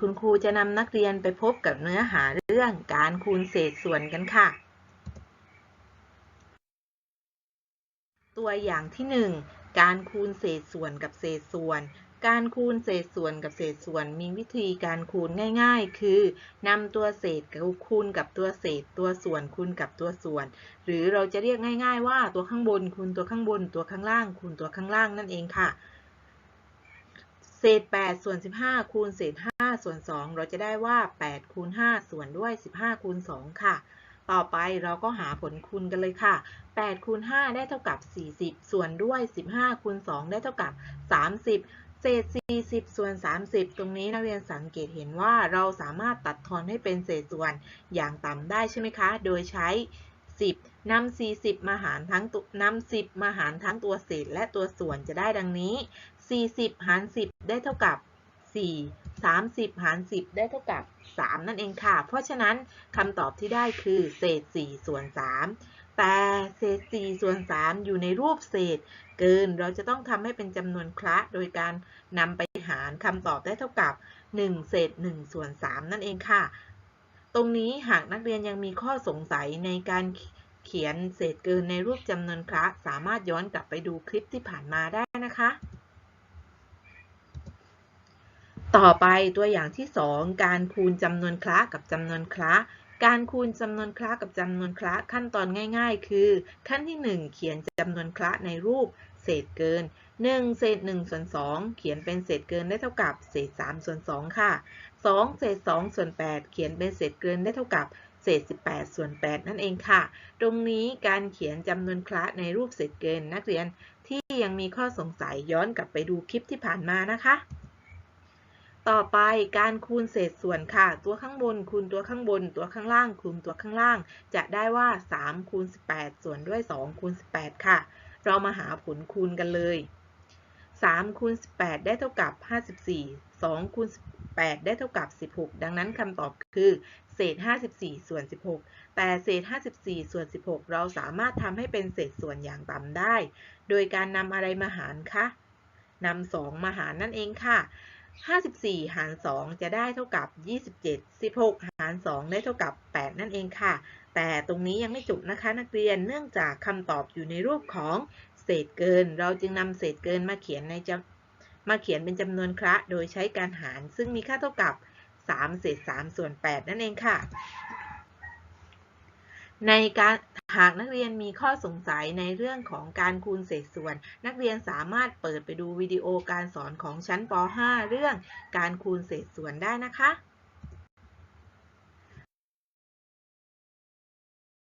คุณครูจะนำนักเรียนไปพบกับเนื้อหาเรื่องการคูณเศษส่วนกันค่ะ ตัวอย่างที่ 1 การคูณเศษส่วนกับเศษส่วน การคูณเศษส่วนกับเศษส่วน มีวิธีการคูณง่าย ๆ คือนำตัวเศษคูณกับตัวเศษ ตัวส่วนคูณกับตัวส่วน หรือเราจะเรียกง่าย ๆ ว่าตัวข้างบนคูณตัวข้างบน ตัวข้างล่างคูณตัวข้างล่างนั่นเองค่ะ เศษ 8 ส่วน 15 คูณเศษ 5 ส่วน 2 เราจะได้ว่า 8 คูณ 5 ส่วนด้วย 15 คูณ 2 ค่ะ ต่อไปเราก็หาผลคูณกันเลยค่ะ 8 คูณ 5 ได้เท่ากับ 40 ส่วนด้วย 15 คูณ 2 ได้เท่ากับ 30 เศษ 40 ส่วน 30 ตรงนี้นักเรียนสังเกตเห็นว่าเราสามารถตัดทอนให้เป็นเศษส่วนอย่างต่ำได้ใช่ไหมคะ โดยใช้ 10นำ40 มาหารทั้งตัวนำ10 มาหารทั้งตัวเศษและตัวส่วนจะได้ดังนี้ 40 หาร 10 ได้เท่ากับ 4 30 หาร 10 ได้เท่ากับ 3 นั่นเองค่ะ เพราะฉะนั้นคำตอบที่ได้คือเศษ 4 ส่วน 3 แต่เศษ 4 ส่วน 3 อยู่ในรูปเศษ เกินเราจะต้องทำให้เป็นจำนวนคละ โดยการนำไปหารคำตอบได้เท่ากับ 1 เศษ 1 ส่วน 3 นั่นเองค่ะ ตรงนี้หากนักเรียนยังมีข้อสงสัยในการเขียนเศษเกินในรูปจำนวนคละ สามารถย้อนกลับไปดูคลิปที่ผ่านมาได้นะคะ ต่อไปตัวอย่างที่ 2 การคูณจำนวนคละกับจำนวนคละการคูณจำนวนคละกับจำนวนคละขั้นตอนง่าย ๆ คือ ขั้นที่ 1 เขียนจำนวนคละในรูป เศษเกิน 1 เศษ1ส่วน2 เขียนเป็นเศษเกินได้เท่ากับเศษ3ส่วน2ค่ะ 2 เศษ2ส่วน8 เขียนเป็นเศษเกินได้เท่ากับเศษ 18 ส่วน 8 นั่นเองค่ะ ตรงนี้การเขียนจำนวนคละในรูปเศษเกินนักเรียนที่ยังมีข้อสงสัยย้อนกลับไปดูคลิปที่ผ่านมานะคะ ต่อไปการคูณเศษส่วนค่ะ ตัวข้างบนคูณตัวข้างบน ตัวข้างล่างคูณตัวข้างล่าง จะได้ว่า 3 คูณ 18 ส่วนด้วย 2 คูณ 18 ค่ะ เรามาหาผลคูณกันเลย 3 คูณ 18 ได้เท่ากับ 54 2คูณ18ได้เท่ากับ 16 ดังนั้นคำตอบคือ เศษ 54 ส่วน 16 แต่เศษ 54 ส่วน 16 เราสามารถทำให้เป็นเศษส่วนอย่างต่ำได้ โดยการนำอะไรมาหารคะนำ2มาหารนั่นเองค่ะ 54 หาร 2 จะได้เท่ากับ 27 16 หาร 2 ได้เท่ากับ 8 นั่นเองค่ะ แต่ตรงนี้ยังไม่จบนะคะนักเรียน เนื่องจากคำตอบอยู่ในรูปของเศษเกิน เราจึงนำเศษเกินมาเขียนในจำมาเขียนเป็นจำนวนคระโดยใช้การหาร ซึ่งมีค่าเท่ากับ 3 เศษ 3 ส่วน 8 นั่นเองค่ะ ในการ หากนักเรียนมีข้อสงสัยในเรื่องของการคูณเศษส่วน นักเรียนสามารถเปิดไปดูวิดีโอการสอนของชั้นป .5 เรื่องการคูณเศษส่วนได้นะคะ